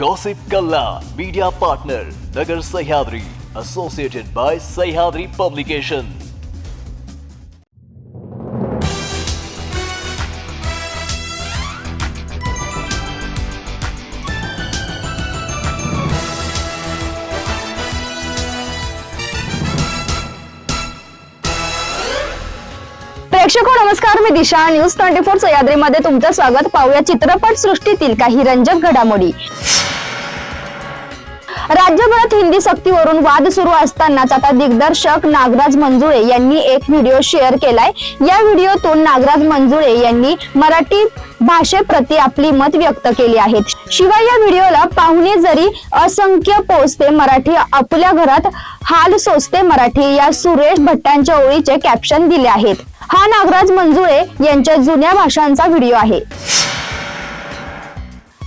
Gossip गल्ला media partner Nagar Sahyadri associated by Sahyadri publication प्रेक्षको नमस्कार. मी दिशा न्यूज ट्वेंटी फोर सह्याद्रीमध्ये तुमचं स्वागत. पाहूया चित्रपट सृष्टीतील काही रंजक घडामोडी. राज्यभरात हिंदी सक्तीवरून वाद सुरू असतानाच आता दिग्दर्शक नागराज मंजुळे यांनी एक व्हिडिओ शेअर केलाय. या व्हिडिओतून नागराज मंजुळे यांनी मराठी भाषेप्रती आपली मत व्यक्त केली आहेत शिवाय या व्हिडिओला पाहुणे जरी असंख्य पोचते मराठी आपल्या घरात हाल सोचते मराठी या सुरेश भट्टांच्या ओळीचे कॅप्शन दिले आहेत. हा नागराज मंजुळे यांच्या जुन्या भाषांचा व्हिडिओ आहे.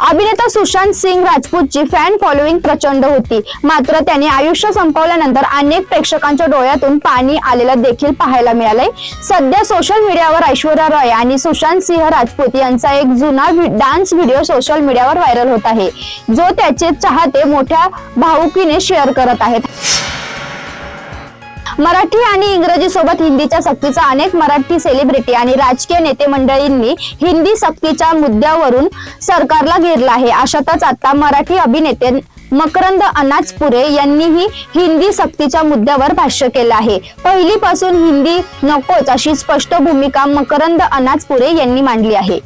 अभिनेता सुशांत सिंग राजपूतची फॅन फॉलोईंग प्रचंड होती. मात्र त्याने आयुष्य संपवल्यानंतर अनेक प्रेक्षकांच्या डोळ्यातून पाणी आलेलं देखील पाहायला मिळालंय. सध्या सोशल मीडियावर ऐश्वर्या रॉय आणि सुशांत सिंह राजपूत यांचा एक जुना डान्स व्हिडिओ सोशल मीडियावर व्हायरल होत आहे. जो त्याचे चाहते मोठ्या भाऊकीने शेअर करत आहेत. मराठी आणि इंग्रजी सोबत हिंदीच्या सक्तीचा अनेक मराठी सेलिब्रिटी आणि राजकीय नेते मंडळींनी हिंदी सक्तीच्या मुद्द्यावरून सरकारला घेरला आहे. अशातच आता मराठी अभिनेते मकरंद अनाजपुरे यांनीही हिंदी सक्तीच्या मुद्द्यावर भाष्य केलं आहे. पहिलीपासून हिंदी नकोच अशी स्पष्ट भूमिका मकरंद अनाजपुरे यांनी मांडली आहे.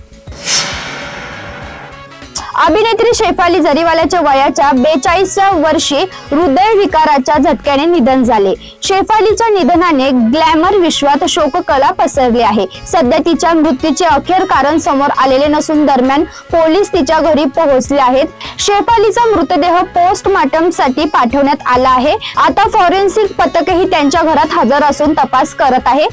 अभिनेत्री शेफाली जरीवाल्याच्या वयाच्या बेचाळीसव्या वर्षी हृदय विकाराच्या झटक्याने निधन झाले. शेफालीच्या निधनाने ग्लॅमर विश्वात शोककला पसरली आहे. सध्या तिच्या मृत्यूचे अखेर कारण समोर आलेले नसून दरम्यान पोलीस तिच्या घरी पोहोचले आहेत. शेफालीचा मृतदेह पोस्टमार्टमसाठी पाठवण्यात आला आहे. आता फॉरेन्सिक पथकही त्यांच्या घरात हजर असून तपास करत आहे.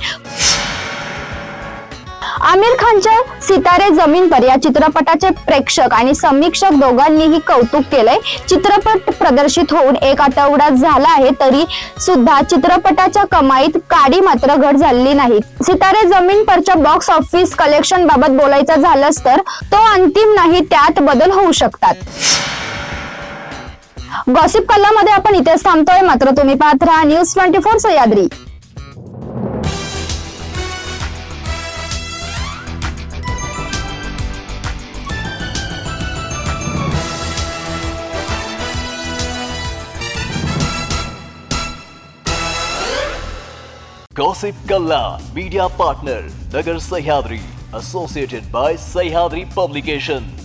आमिर खानच्या सितारे जमीन पर या चित्रपटाचे प्रेक्षक आणि समीक्षक दोघांनीही कौतुक केलंय. चित्रपट प्रदर्शित होऊन एक आठवडा झाला आहे तरी सुद्धा चित्रपटाच्या कमाईत काडी मात्र घट झालेली नाही. सितारे जमीन परच्या बॉक्स ऑफिस कलेक्शन बाबत बोलायचं झालंच तर तो अंतिम नाही त्यात बदल होऊ शकतात. गॉसिप कल्लामध्ये आपण इथेच थांबतोय मात्र तुम्ही पाहत राहा news twenty four Sahyadri Gossip Kalla, media partner, Nagar Sahyadri, associated by Sahyadri Publication.